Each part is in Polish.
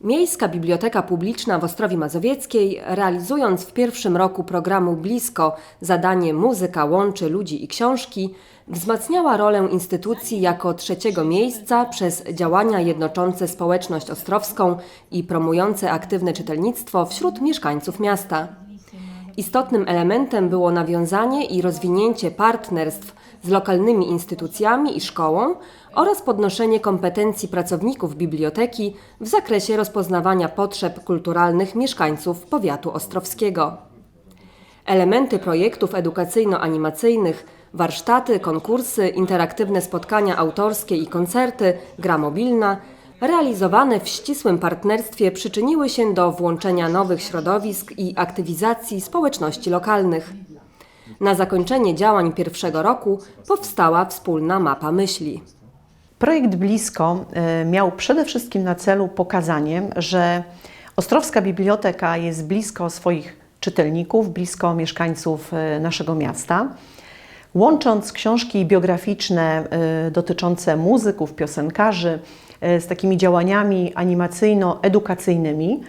Miejska Biblioteka Publiczna w Ostrowi Mazowieckiej, realizując w pierwszym roku programu Blisko zadanie Muzyka łączy ludzi i książki, wzmacniała rolę instytucji jako trzeciego miejsca przez działania jednoczące społeczność ostrowską i promujące aktywne czytelnictwo wśród mieszkańców miasta. Istotnym elementem było nawiązanie i rozwinięcie partnerstw z lokalnymi instytucjami i szkołą oraz podnoszenie kompetencji pracowników biblioteki w zakresie rozpoznawania potrzeb kulturalnych mieszkańców powiatu ostrowskiego. Elementy projektów edukacyjno-animacyjnych, warsztaty, konkursy, interaktywne spotkania autorskie i koncerty, gra mobilna, realizowane w ścisłym partnerstwie przyczyniły się do włączenia nowych środowisk i aktywizacji społeczności lokalnych. Na zakończenie działań pierwszego roku powstała wspólna mapa myśli. Projekt Blisko y, miał przede wszystkim na celu pokazanie, że Ostrowska Biblioteka jest blisko swoich czytelników, blisko mieszkańców y, naszego miasta. Łącząc książki biograficzne y, dotyczące muzyków, piosenkarzy z takimi działaniami animacyjno-edukacyjnymi,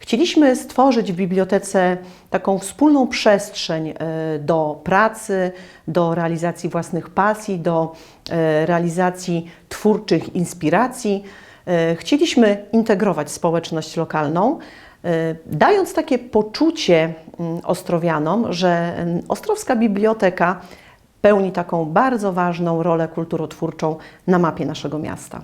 Chcieliśmy stworzyć w bibliotece taką wspólną przestrzeń e, do pracy, do realizacji własnych pasji, do e, realizacji twórczych inspiracji. E, chcieliśmy integrować społeczność lokalną, dając takie poczucie mm, ostrowianom, że mm, Ostrowska Biblioteka pełni taką bardzo ważną rolę kulturotwórczą na mapie naszego miasta.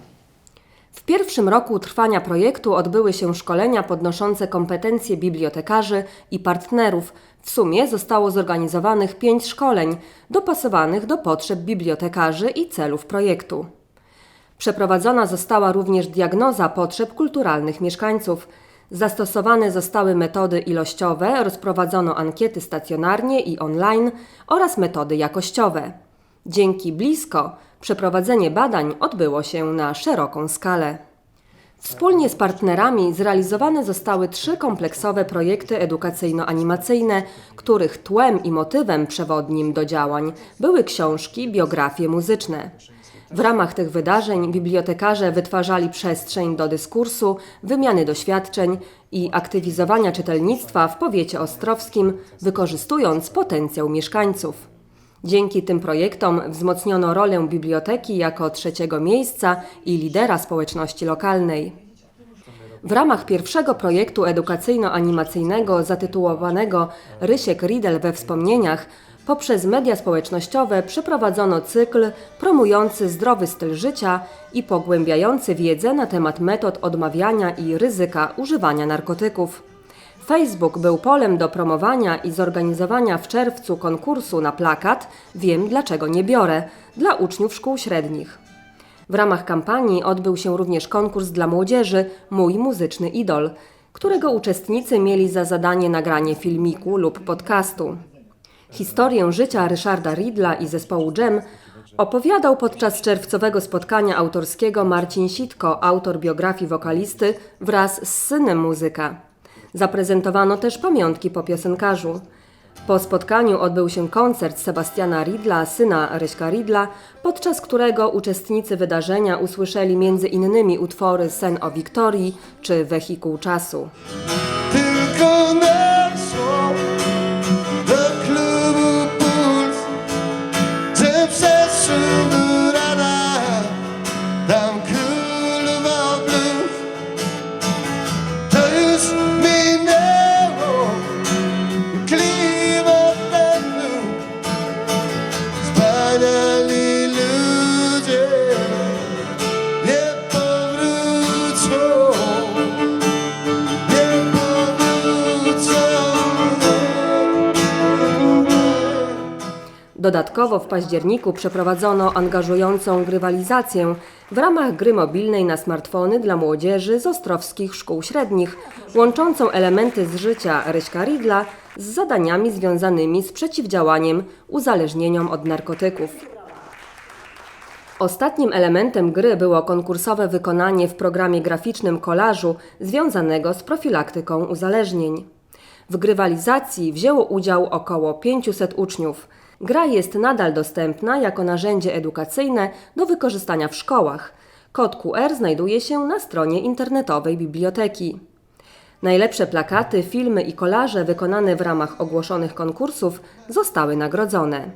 W pierwszym roku trwania projektu odbyły się szkolenia podnoszące kompetencje bibliotekarzy i partnerów. W sumie zostało zorganizowanych pięć szkoleń, dopasowanych do potrzeb bibliotekarzy i celów projektu. Przeprowadzona została również diagnoza potrzeb kulturalnych mieszkańców. Zastosowane zostały metody ilościowe, rozprowadzono ankiety stacjonarnie i online oraz metody jakościowe. Dzięki blisko Przeprowadzenie badań odbyło się na szeroką skalę. Wspólnie z partnerami zrealizowane zostały trzy kompleksowe projekty edukacyjno-animacyjne, których tłem i motywem przewodnim do działań były książki, biografie muzyczne. W ramach tych wydarzeń bibliotekarze wytwarzali przestrzeń do dyskursu, wymiany doświadczeń i aktywizowania czytelnictwa w powiecie ostrowskim, wykorzystując potencjał mieszkańców. Dzięki tym projektom wzmocniono rolę biblioteki jako trzeciego miejsca i lidera społeczności lokalnej. W ramach pierwszego projektu edukacyjno-animacyjnego zatytułowanego Rysiek Riedel we wspomnieniach poprzez media społecznościowe przeprowadzono cykl promujący zdrowy styl życia i pogłębiający wiedzę na temat metod odmawiania i ryzyka używania narkotyków. Facebook był polem do promowania i zorganizowania w czerwcu konkursu na plakat Wiem dlaczego nie biorę dla uczniów szkół średnich. W ramach kampanii odbył się również konkurs dla młodzieży Mój muzyczny idol, którego uczestnicy mieli za zadanie nagranie filmiku lub podcastu. Historię życia Ryszarda Ridla i zespołu Dżem opowiadał podczas czerwcowego spotkania autorskiego Marcin Sitko, autor biografii wokalisty, wraz z synem muzyka. Zaprezentowano też pamiątki po piosenkarzu. Po spotkaniu odbył się koncert Sebastiana Ridla, syna Ryśka Ridla, podczas którego uczestnicy wydarzenia usłyszeli innymi utwory Sen o Wiktorii czy Wehikuł czasu. Dodatkowo w październiku przeprowadzono angażującą grywalizację w ramach gry mobilnej na smartfony dla młodzieży z ostrowskich szkół średnich, łączącą elementy z życia Ryśka Ridla z zadaniami związanymi z przeciwdziałaniem uzależnieniom od narkotyków. Ostatnim elementem gry było konkursowe wykonanie w programie graficznym kolażu związanego z profilaktyką uzależnień. W grywalizacji wzięło udział około 500 uczniów – Gra jest nadal dostępna jako narzędzie edukacyjne do wykorzystania w szkołach. Kod QR znajduje się na stronie internetowej biblioteki. Najlepsze plakaty, filmy i kolaże wykonane w ramach ogłoszonych konkursów zostały nagrodzone.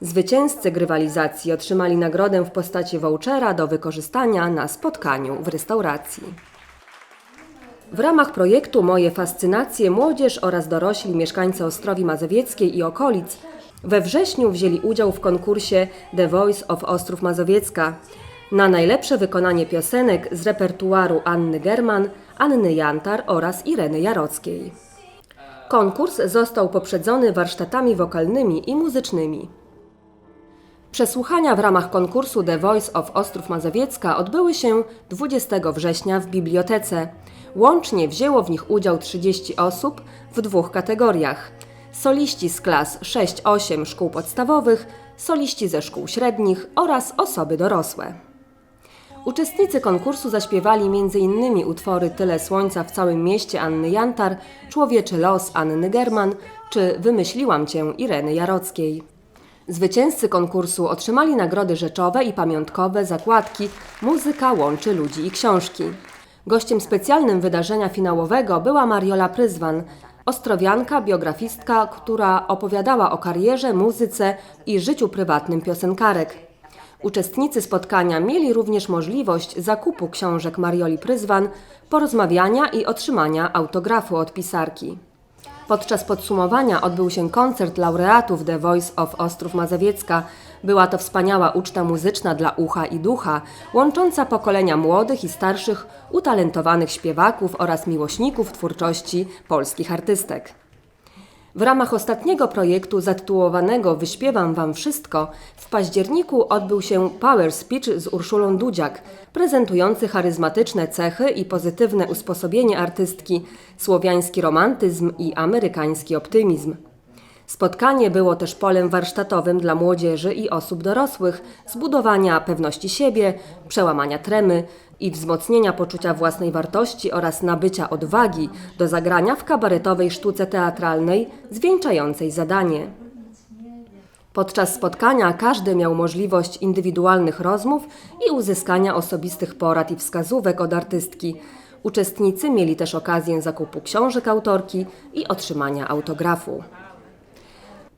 Zwycięzcy grywalizacji otrzymali nagrodę w postaci vouchera do wykorzystania na spotkaniu w restauracji. W ramach projektu Moje Fascynacje młodzież oraz dorośli mieszkańcy Ostrowi Mazowieckiej i okolic we wrześniu wzięli udział w konkursie The Voice of Ostrów Mazowiecka na najlepsze wykonanie piosenek z repertuaru Anny German, Anny Jantar oraz Ireny Jarockiej. Konkurs został poprzedzony warsztatami wokalnymi i muzycznymi. Przesłuchania w ramach konkursu The Voice of Ostrów Mazowiecka odbyły się 20 września w bibliotece. Łącznie wzięło w nich udział 30 osób w dwóch kategoriach. Soliści z klas 6-8 szkół podstawowych, soliści ze szkół średnich oraz osoby dorosłe. Uczestnicy konkursu zaśpiewali m.in. utwory Tyle słońca w całym mieście Anny Jantar, Człowieczy los Anny German czy Wymyśliłam cię Ireny Jarockiej. Zwycięzcy konkursu otrzymali nagrody rzeczowe i pamiątkowe zakładki Muzyka łączy ludzi i książki. Gościem specjalnym wydarzenia finałowego była Mariola Pryzwan, ostrowianka, biografistka, która opowiadała o karierze, muzyce i życiu prywatnym piosenkarek. Uczestnicy spotkania mieli również możliwość zakupu książek Marioli Pryzwan, porozmawiania i otrzymania autografu od pisarki. Podczas podsumowania odbył się koncert laureatów The Voice of Ostrów Mazowiecka. Była to wspaniała uczta muzyczna dla ucha i ducha, łącząca pokolenia młodych i starszych, utalentowanych śpiewaków oraz miłośników twórczości polskich artystek. W ramach ostatniego projektu zatytułowanego Wyśpiewam Wam Wszystko w październiku odbył się Power Speech z Urszulą Dudziak, prezentujący charyzmatyczne cechy i pozytywne usposobienie artystki, słowiański romantyzm i amerykański optymizm. Spotkanie było też polem warsztatowym dla młodzieży i osób dorosłych, zbudowania pewności siebie, przełamania tremy i wzmocnienia poczucia własnej wartości oraz nabycia odwagi do zagrania w kabaretowej sztuce teatralnej zwieńczającej zadanie. Podczas spotkania każdy miał możliwość indywidualnych rozmów i uzyskania osobistych porad i wskazówek od artystki. Uczestnicy mieli też okazję zakupu książek autorki i otrzymania autografu.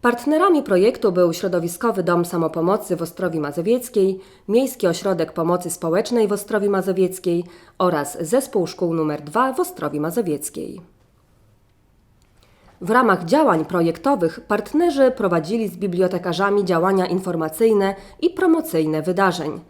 Partnerami projektu był Środowiskowy Dom Samopomocy w Ostrowi Mazowieckiej, Miejski Ośrodek Pomocy Społecznej w Ostrowi Mazowieckiej oraz Zespół Szkół nr 2 w Ostrowi Mazowieckiej. W ramach działań projektowych partnerzy prowadzili z bibliotekarzami działania informacyjne i promocyjne wydarzeń.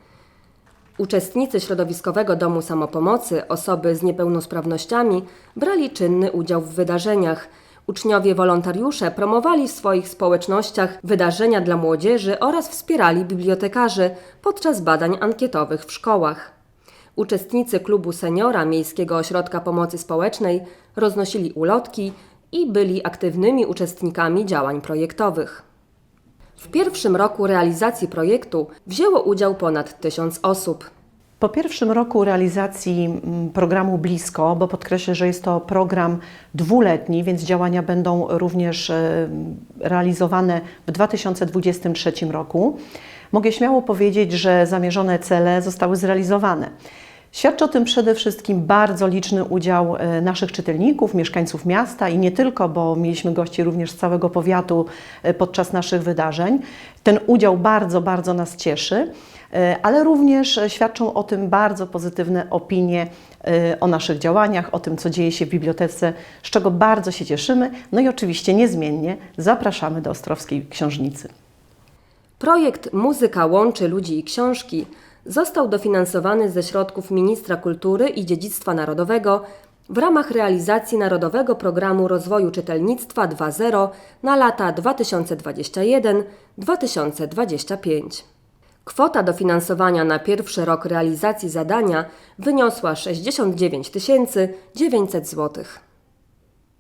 Uczestnicy Środowiskowego Domu Samopomocy, osoby z niepełnosprawnościami, brali czynny udział w wydarzeniach. Uczniowie wolontariusze promowali w swoich społecznościach wydarzenia dla młodzieży oraz wspierali bibliotekarzy podczas badań ankietowych w szkołach. Uczestnicy klubu seniora Miejskiego Ośrodka Pomocy Społecznej roznosili ulotki i byli aktywnymi uczestnikami działań projektowych. W pierwszym roku realizacji projektu wzięło udział ponad tysiąc osób. Po pierwszym roku realizacji mm, programu Blisko, bo podkreślę, że jest to program dwuletni, więc działania będą również e, realizowane w 2023 roku, mogę śmiało powiedzieć, że zamierzone cele zostały zrealizowane. Świadczy o tym przede wszystkim bardzo liczny udział e, naszych czytelników, mieszkańców miasta i nie tylko, bo mieliśmy gości również z całego powiatu e, podczas naszych wydarzeń. Ten udział bardzo, bardzo nas cieszy, e, ale również świadczą o tym bardzo pozytywne opinie o naszych działaniach, o tym, co dzieje się w bibliotece, z czego bardzo się cieszymy. No i oczywiście niezmiennie zapraszamy do Ostrowskiej Książnicy. Projekt Muzyka łączy ludzi i książki został dofinansowany ze środków Ministra Kultury i Dziedzictwa Narodowego w ramach realizacji Narodowego Programu Rozwoju Czytelnictwa 2.0 na lata 2021-2025. Kwota dofinansowania na pierwszy rok realizacji zadania wyniosła 69 900 zł.